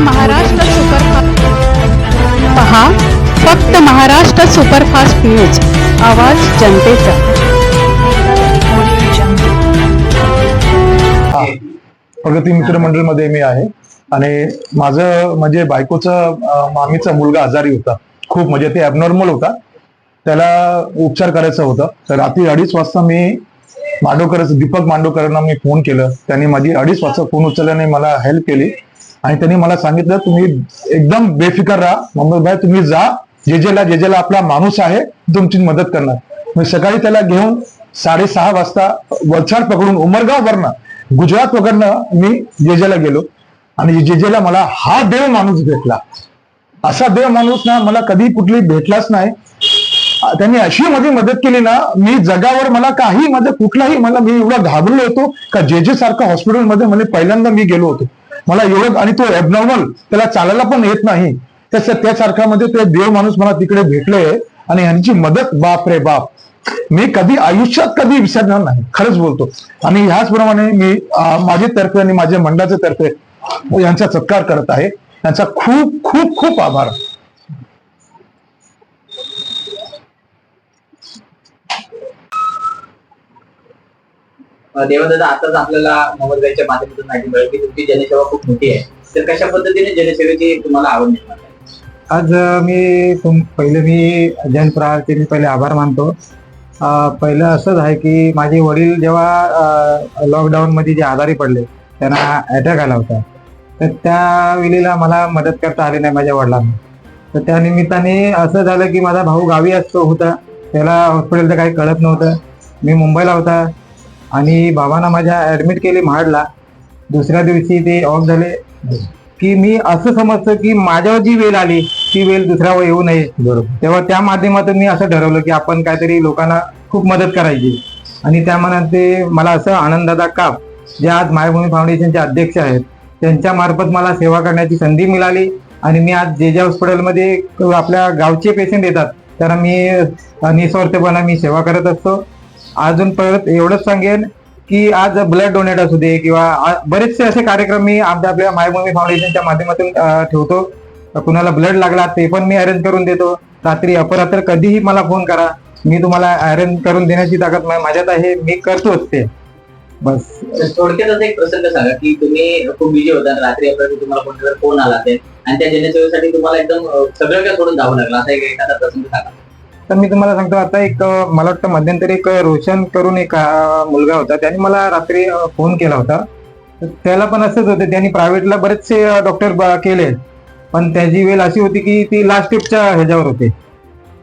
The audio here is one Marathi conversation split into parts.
महाराष्ट्र सुपरफास्ट पहा फक्त महाराष्ट्र सुपरफास्ट न्यूज. आवाज जनतेचा. हा. प्रगती मित्र मंडळमध्ये मी आहे. आणि माझं म्हणजे बायकोचं मामीचा मुलगा आजारी होता. खूप म्हणजे ते ॲबनॉर्मल होता. त्याला उपचार करायचा होता. तर रात्री अडीच वाजता मी मांडोकरच दीपक मांडोकरांना मी फोन केलं. त्यांनी माझी अडीच वाजता फोन उचलल्याने मला हेल्प केली. आणि त्यांनी मला सांगितलं तुम्ही एकदम बेफिकर राहा. मोहम्मद भाई तुम्ही जा. जेजेला जेजेला आपला माणूस आहे तुमची मदत करणार. मी सकाळी त्याला घेऊन साडेसहा वाजता वलसाड पकडून उमरगाव वरनं गुजरात वगरनं मी जेजेला गेलो. आणि जेजेला मला हा देव माणूस भेटला. असा देव माणूस ना मला कधी कुठली भेटलाच नाही. त्यांनी अशी माझी मदत केली ना मी जगावर मला काही माझं कुठलाही मला मी एवढा घाबरलो होतो का जे जे सारखं हॉस्पिटलमध्ये म्हणजे पहिल्यांदा मी गेलो होतो. मला एवढं आणि तो एबनॉर्मल त्याला चालायला पण येत नाही. तसं त्यासारखा मध्ये ते देव माणूस मला तिकडे भेटले आणि यांची मदत बाप रे बाप. मी कधी आयुष्यात कधी विसरणार नाही खरंच बोलतो. आणि ह्याचप्रमाणे मी माझे तर्फे आणि माझ्या मंडळाचे तर्फे यांचा सत्कार करत आहे. यांचा खूप खूप खूप आभार. देवदादा आताच आपल्याला मोबाईलच्या माध्यमातून माहिती मिळेल की तुमची जनसेवा खूप मोठी आहे. तर कशा पद्धतीने जनसेवेची तुम्हाला आवड निर्माण आज मी तुम पहिले मी जैन प्रहारचे मी पहिले आभार मानतो. पहिलं असंच आहे की माझे वडील जेव्हा लॉकडाऊन मध्ये जे आजारी पडले त्यांना अटॅक आला होता. तर त्या वेळेला मला मदत करता आली नाही माझ्या वडिलांना. तर त्या निमित्ताने असं झालं की माझा भाऊ गावी असतो होता. त्याला हॉस्पिटलचं काही कळत नव्हतं. मी मुंबईला होता. आणि बाबांना माझ्या ऍडमिट केले महाडला. दुसऱ्या दिवशी ते ऑफ झाले. की मी असं समजतो की माझ्यावर जी वेळ आली ती वेळ दुसऱ्यावर येऊ नये. बरोबर. तेव्हा त्या माध्यमातून मी असं ठरवलं की आपण काहीतरी लोकांना खूप मदत करायची. आणि त्या मनात ते मला असं आनंददादा काप जे आज मायभूमी फाउंडेशनचे अध्यक्ष आहेत त्यांच्या मार्फत मला सेवा करण्याची संधी मिळाली. आणि मी आज जे जे हॉस्पिटलमध्ये आपल्या गावचे पेशंट येतात त्यांना मी निस्वार्थपणा मी सेवा करत असतो. अजून परत एवढंच सांगेन की आज ब्लड डोनेट असू दे किंवा बरेचसे असे कार्यक्रम मी आमच्या आपल्या मायभूमी फाउंडेशनच्या माध्यमातून ठेवतो. कुणाला ब्लड लागला ते पण मी अरेंज करून देतो. रात्री अपरात्र कधीही मला फोन करा. मी तुम्हाला अरेंज करून देण्याची ताकद माझ्यात आहे. मी करतोच ते. बस. थोडक्यात असं एक प्रसंग सांगा की तुम्ही खूप बिझी होता आणि रात्री अपरात्री तुम्हाला कोणत्या फोन आला ते आणि त्या जनसेवेसाठी तुम्हाला एकदम सगळं काय सोडून जावं लागलं. असा एक एखादा प्रसंग सांगा. तर मी तुम्हाला सांगतो आता एक मला वाटतं मध्यंतरी एक रोशन करून एक मुलगा होता. त्याने मला रात्री फोन केला होता. त्याला पण असंच होतं. त्यांनी प्रायव्हेटला बरेचसे डॉक्टर केले. पण त्याची वेळ अशी होती की ती लास्ट स्टेपच्या ह्याच्यावर होते.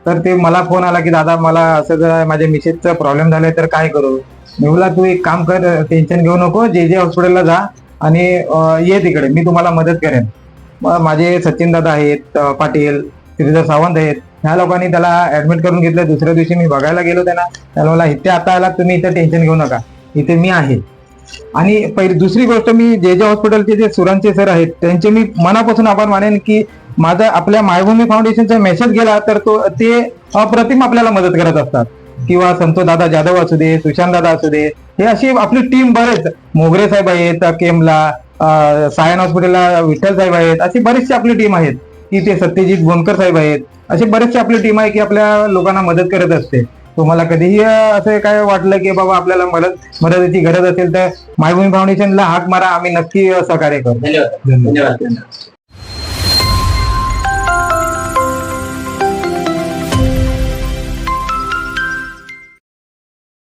तर ते मला फोन आला की दादा मला असं जर माझ्या मिसेसचा प्रॉब्लेम झालाय तर काय करू? मी बोला तू एक काम कर टेन्शन घेऊ नको. जे जे हॉस्पिटलला जा आणि ये तिकडे. मी तुम्हाला मदत करेन. मग माझे सचिन दादा आहेत पाटील श्रीधर सावंत आहेत. ह्या लोकांनी त्याला ऍडमिट करून घेतलं. दुसऱ्या दिवशी मी बघायला गेलो त्यांना. त्याला मला इथे आता आला तुम्ही इथे टेन्शन घेऊ नका. इथे मी आहे. आणि पहिली दुसरी गोष्ट मी जे जे हॉस्पिटलचे जे सुरांचे सर आहेत त्यांचे मी मनापासून आभार मानेन की माझा आपल्या मायभूमी फाउंडेशनचा मेसेज गेला तर तो ते अप्रतिम आपल्याला मदत करत असतात. किंवा संतो दादा जाधव असू दे सुशांत दादा असू दे हे अशी आपली टीम बरेच. मोगरे साहेब आहेत केमला सायन हॉस्पिटलला विठ्ठल साहेब आहेत अशी बरीचशी आपली टीम आहेत. की ते सत्यजित गोंडकर साहेब आहेत. अशी बरेचशी आपली टीम आहे की आपल्या लोकांना मदत करत असते. तुम्हाला कधीही असं काय वाटलं की बाबा आपल्याला मदत मदतीची गरज असेल तर मायभूमी फाउंडेशनला हाक मारा. आम्ही नक्की सहकार्य करू धन्यवाद. धन्यवाद.